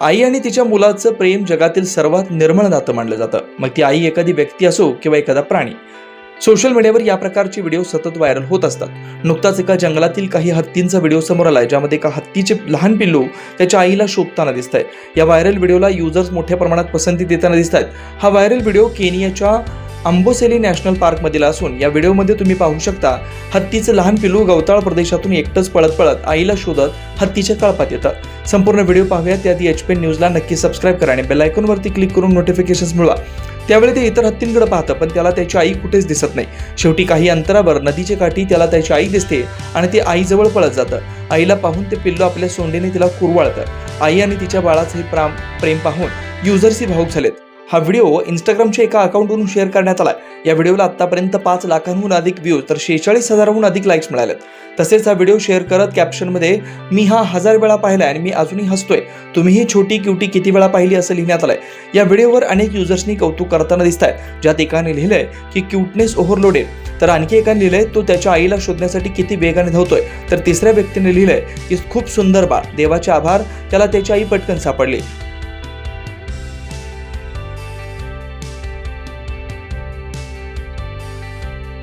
आई आणि तिच्या मुलाचं प्रेम जगातील सर्वात निर्मळ नातं मानलं जातं. मग ती आई एखादी व्यक्ती असो किंवा एखादा प्राणी. सोशल मीडियावर या प्रकारचे व्हिडिओ सतत व्हायरल होत असतात. नुकताच एका जंगलातील काही हत्तींचा व्हिडिओ समोर आलाय ज्यामध्ये एका हत्तीचे लहान पिल्लू त्याच्या आईला शोधताना दिसत आहे या व्हायरल व्हिडिओला युजर्स मोठ्या प्रमाणात पसंती देताना दिसत आहेत हा व्हायरल व्हिडिओ केनियाच्या अंबोसेली नॅशनल पार्कमधील असून या व्हिडिओमध्ये तुम्ही पाहू शकता हत्तीचं लहान पिल्लू गवताळ प्रदेशातून एकटंच पळत पळत आईला शोधत हत्तीच्या कळपात येतं. संपूर्ण व्हिडिओ पाहूया त्याआधी एच पी न्यूजला नक्की सबस्क्राईब करा आणि बेलायकॉनवरती क्लिक करून नोटिफिकेशन्स मिळवा. त्यावेळी ते इतर हत्तींकडे पाहतं पण त्याला त्याची आई कुठेच दिसत नाही. शेवटी काही अंतरावर नदीच्या काठी त्याला त्याची आई दिसते आणि ते आईजवळ पळत जातं. आईला पाहून ते पिल्लू आपल्या सोंडेने तिला कुरवाळतं. आई आणि तिच्या बाळाचं हे प्राम प्रेम पाहून युजर्सही भाऊक झालेत. हा व्हिडिओ इंस्टाग्रामच्या एका अकाउंटवरून शेअर करण्यात आला या व्हिडिओला आतापर्यंत पाच लाखांहून अधिक व्ह्यूज तर शेहेचाळीस हजाराहून अधिक लाईक्स मिळालेत. तसेच हा व्हिडिओ शेअर करत कॅप्शनमध्ये मी हा हजार वेळा पाहिला आणि मी अजूनही हसतोय. तुम्ही ही छोटी क्युटी किती वेळा पाहिली असं लिहिण्यात आलंय या व्हिडिओवर अनेक युजर्सनी कौतुक करताना दिसत आहेत ज्यात एकाने लिहिलंय की क्यूटनेस ओव्हरलोडेड. तर आणखी एकाने लिहिलंय तो त्याच्या आईला शोधण्यासाठी किती वेगाने धावतोय. तर तिसऱ्या व्यक्तीने लिहिलंय की खूप सुंदर बाळ. देवाचे आभार. त्याला त्याची आई पटकन सापडली.